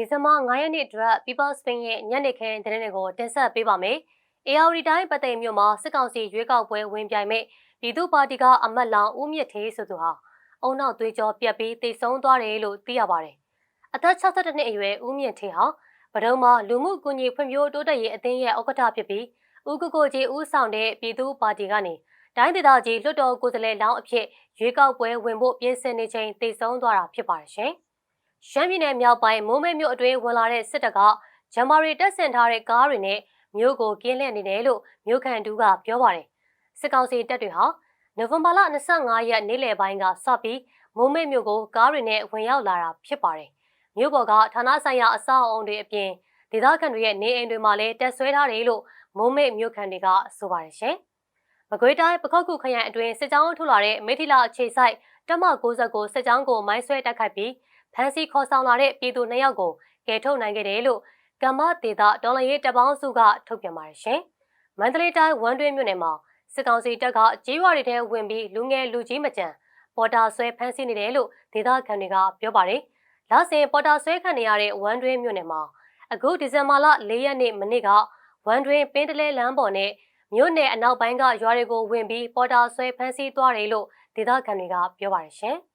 ဒီဇင်ဘာ9ရက်နေ့အတွက် People Spain ရဲ့ညနေခင်းသတင်းတွေကိုတင်ဆက်ပေးပါမယ်။ AR တိုင်းပတ်သိမ်မြို့မှာစစ်ကောင်စီရွေးကောက်ပွဲဝင်ပြိုင်မဲ့ပြည်သူ့ပါတီကအမတ်လောင်ဦးမြင့်ထေးဆိုသူဟာအုံနောက်သွေးကြောပြက်ပြီးတိတ်ဆုံးသွားတယ်လို့သိရပါတယ်။အသက်62နှစ်အရွယ်ဦးမြင့်ထေးဟာဗဒုံမှာလူမှုကူညီဖွံ့ဖြိုးတိုးတက်ရေးအသင်းရဲ့ဥက္ကဋ္ဌဖြစ်ပြီးဦးကိုကိုကြီးဦးဆောင်တဲ့ပြည်သူ့ပါတီကနေတိုင်းဒေသကြီးလွှတ်တော်ကိုယ်စားလှယ်လောင်းအဖြစ်ရွေးကောက်ပွဲဝင်ဖို့ပြင်ဆင်နေချိန်တိတ်ဆုံးသွားတာဖြစ်ပါတယ်ရှင်။ ရှမ်းပြည်နယ်မြောက်ပိုင်းမိုးမဲမြို့အတွင်းဝင်လာတဲ့စစ်တပ်ကဂျမ်မာရီတက်ဆင်ထားတဲ့ကားတွေနဲ့မြို့ကိုကင်းလှည့်နေတယ်လို့မြို့ခံတူကပြောပါတယ်။စစ်ကောင်စီတပ်တွေဟာနိုဝင်ဘာလ25ရက်နေ့လယ်ပိုင်းကစပြီးမိုးမဲမြို့ကိုကားတွေနဲ့ဝင်ရောက်လာတာဖြစ်ပါတယ်။မြို့ပေါ်ကဌာနဆိုင်ရာအဆောက်အအုံတွေအပြင်ဒေသခံတွေရဲ့နေအိမ်တွေမှာလည်းတက်ဆွဲထားတယ်လို့မိုးမဲမြို့ခံတွေကဆိုပါတယ်ရှင်။မကွေးတိုင်းပခောက်ကူခရိုင်အတွင်းစစ်ကြောင်းထုတ်လာတဲ့မေထီလာအခြေဆိုင်တက်မ69စစ်ကြောင်းကိုမိုင်းဆွဲတိုက်ခိုက်ပြီး ဖမ်းဆီးခေါ်ဆောင်လာတဲ့ပြည်သူနှစ်ယောက်ကိုကယ်ထုတ်နိုင်ခဲ့တယ်လို့ကမ္မဒေတာဒေါ်လာရေးတပ်ပေါင်းစုကထုတ်ပြန်ပါတယ်ရှင်။မန္တလေးတိုင်းဝမ်တွင်းမြို့နယ်မှာစစ်ကောင်စီတပ်ကကြေးရွာတွေထဲဝင်ပြီးလူငယ်လူကြီးမကြံပေါ်တာဆွဲဖမ်းဆီးနေတယ်လို့ဒေသခံတွေကပြောပါတယ်။လာစဉ်ပေါ်တာဆွဲခံနေရတဲ့ဝမ်တွင်းမြို့နယ်မှာအခုဒီဇင်ဘာလ၄ရက်နေ့မနေ့ကဝမ်တွင်းပင်းတလဲလမ်းပေါ်နဲ့မြို့နယ်အနောက်ပိုင်းကရွာတွေကိုဝင်ပြီးပေါ်တာဆွဲဖမ်းဆီးသွားတယ်လို့ဒေသခံတွေကပြောပါတယ်ရှင်။